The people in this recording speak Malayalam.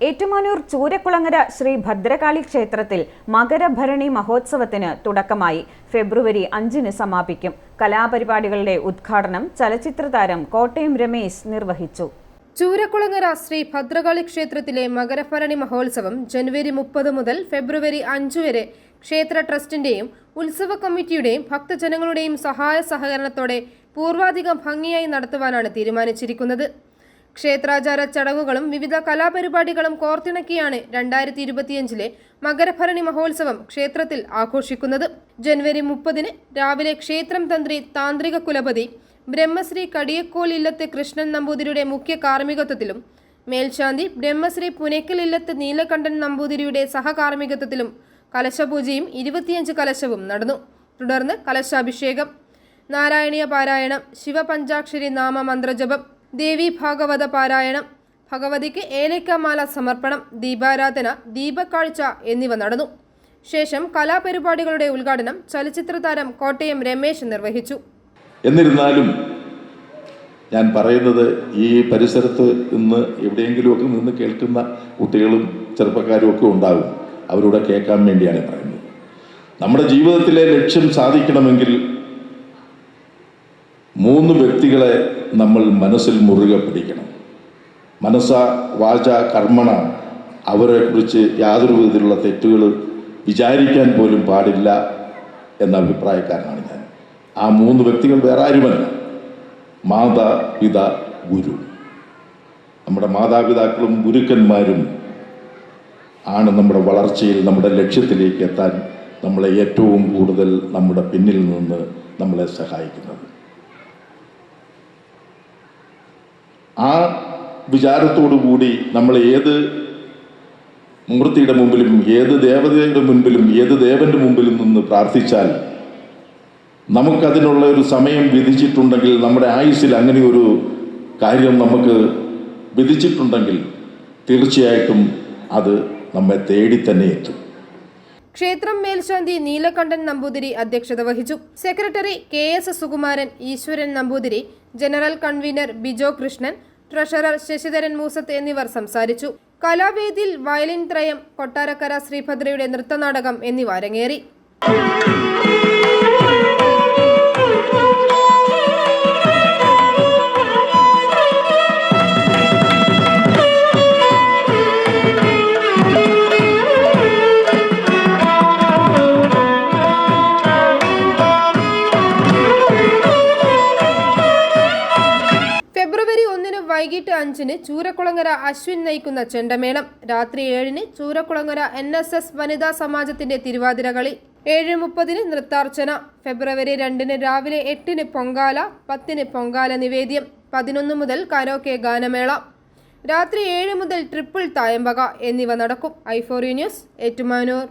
ഏറ്റുമാനൂർ ചൂരക്കുളങ്ങര ശ്രീ ഭദ്രകാളി ക്ഷേത്രത്തിൽ മകരഭരണി മഹോത്സവത്തിന് തുടക്കമായി. ഫെബ്രുവരി അഞ്ചിന് സമാപിക്കും. കലാപരിപാടികളുടെ ഉദ്ഘാടനം ചലച്ചിത്ര താരം കോട്ടയം രമേശ് നിർവഹിച്ചു. ചൂരക്കുളങ്ങര ശ്രീ ഭദ്രകാളി ക്ഷേത്രത്തിലെ മകരഭരണി മഹോത്സവം ജനുവരി മുപ്പത് മുതൽ ഫെബ്രുവരി അഞ്ച് വരെ ക്ഷേത്ര ട്രസ്റ്റിന്റെയും ഉത്സവ കമ്മിറ്റിയുടെയും ഭക്തജനങ്ങളുടെയും സഹായ സഹകരണത്തോടെ പൂർവാധികം ഭംഗിയായി നടത്തുവാനാണ് തീരുമാനിച്ചിരിക്കുന്നത്. ക്ഷേത്രാചാര ചടങ്ങുകളും വിവിധ കലാപരിപാടികളും കോർത്തിണക്കിയാണ് രണ്ടായിരത്തി ഇരുപത്തിയഞ്ചിലെ മകരഭരണി മഹോത്സവം ക്ഷേത്രത്തിൽ ആഘോഷിക്കുന്നത്. ജനുവരി മുപ്പതിന് രാവിലെ ക്ഷേത്രം തന്ത്രി താന്ത്രിക കുലപതി ബ്രഹ്മശ്രീ കടിയക്കോൽ ഇല്ലത്തെ കൃഷ്ണൻ നമ്പൂതിരിയുടെ മുഖ്യ കാർമ്മികത്വത്തിലും മേൽശാന്തി ബ്രഹ്മശ്രീ പുനയ്ക്കൽ ഇല്ലത്ത് നീലകണ്ഠൻ നമ്പൂതിരിയുടെ സഹകാർമ്മികത്വത്തിലും കലശപൂജയും ഇരുപത്തിയഞ്ച് കലശവും നടന്നു. തുടർന്ന് കലശാഭിഷേകം നാരായണീയ പാരായണം ശിവപഞ്ചാക്ഷരി നാമ മന്ത്രജപം ദേവി ഭാഗവത പാരായണം ഭഗവതിക്ക് ഏലയ്ക്കമാല സമർപ്പണം ദീപാരാധന ദീപക്കാഴ്ച എന്നിവ നടന്നു. ശേഷം കലാപരിപാടികളുടെ ഉദ്ഘാടനം ചലച്ചിത്ര താരം കോട്ടയം രമേശ് നിർവഹിച്ചു. എന്നിരുന്നാലും ഞാൻ പറയുന്നത് ഈ പരിസരത്ത് ഇന്ന് എവിടെയെങ്കിലുമൊക്കെ നിന്ന് കേൾക്കുന്ന കുട്ടികളും ചെറുപ്പക്കാരും ഒക്കെ ഉണ്ടാകും. അവരോട് കേൾക്കാൻ വേണ്ടിയാണ് പറയുന്നത്. നമ്മുടെ ജീവിതത്തിലെ ലക്ഷ്യം സാധിക്കണമെങ്കിൽ വ്യക്തികളെ നമ്മൾ മനസ്സിൽ മുറുകെ പിടിക്കണം. മനസ്സ വാച കർമ്മണ അവരെക്കുറിച്ച് യാതൊരു വിധത്തിലുള്ള തെറ്റുകൾ വിചാരിക്കാൻ പോലും പാടില്ല എന്ന അഭിപ്രായക്കാരനാണ് ഞാൻ. ആ മൂന്ന് വ്യക്തികൾ വേറെ ആരുമല്ല. മാതാ പിത ഗുരു. നമ്മുടെ മാതാപിതാക്കളും ഗുരുക്കന്മാരും ആണ് നമ്മുടെ വളർച്ചയിൽ നമ്മുടെ ലക്ഷ്യത്തിലേക്ക് എത്താൻ നമ്മളെ ഏറ്റവും കൂടുതൽ നമ്മുടെ പിന്നിൽ നിന്ന് നമ്മളെ സഹായിക്കുന്നത്. ആ വിചാരത്തോടു കൂടി നമ്മൾ ഏത് മൂർത്തിയുടെ മുമ്പിലും ഏത് ദേവതയുടെ മുൻപിലും ഏത് ദേവന്റെ മുമ്പിലും നിന്ന് പ്രാർത്ഥിച്ചാൽ നമുക്കതിനുള്ള ഒരു സമയം വിധിച്ചിട്ടുണ്ടെങ്കിൽ നമ്മുടെ ആയുസ്സിൽ അങ്ങനെ ഒരു കാര്യം നമുക്ക് വിധിച്ചിട്ടുണ്ടെങ്കിൽ തീർച്ചയായിട്ടും അത് നമ്മെ തേടി തന്നെ എത്തും. ക്ഷേത്രം മേൽശാന്തി നീലകണ്ഠൻ നമ്പൂതിരി അധ്യക്ഷത വഹിച്ചു. Secretary K S Sukumaran Eswaran Namboothiri general convener Bijo Krishnan treasurer Sasidharan Moosath എന്നിവർ സംസാരിച്ചു. കലാവേദിയിൽ വയലിൻ ത്രയം കൊട്ടാരക്കര ശ്രീഭദ്രയുടെ നൃത്തനാടകം എന്നിവ അരങ്ങേറി വൈകിട്ട് അഞ്ചിന് ചൂരക്കുളങ്ങര അശ്വിൻ നയിക്കുന്ന ചെണ്ടമേളം. രാത്രി ഏഴിന് ചൂരക്കുളങ്ങര എൻ എസ് എസ് വനിതാ സമാജത്തിന്റെ തിരുവാതിര കളി ഏഴ് മുപ്പതിന് നൃത്താർച്ചന. ഫെബ്രുവരി രണ്ടിന് രാവിലെ എട്ടിന് പൊങ്കാല പത്തിന് പൊങ്കാല നിവേദ്യം പതിനൊന്ന് മുതൽ കരോക്കെ ഗാനമേള. രാത്രി ഏഴ് മുതൽ ട്രിപ്പിൾ തായമ്പക എന്നിവ നടക്കും. ഐഫോറി ന്യൂസ് ഏറ്റുമാനൂർ.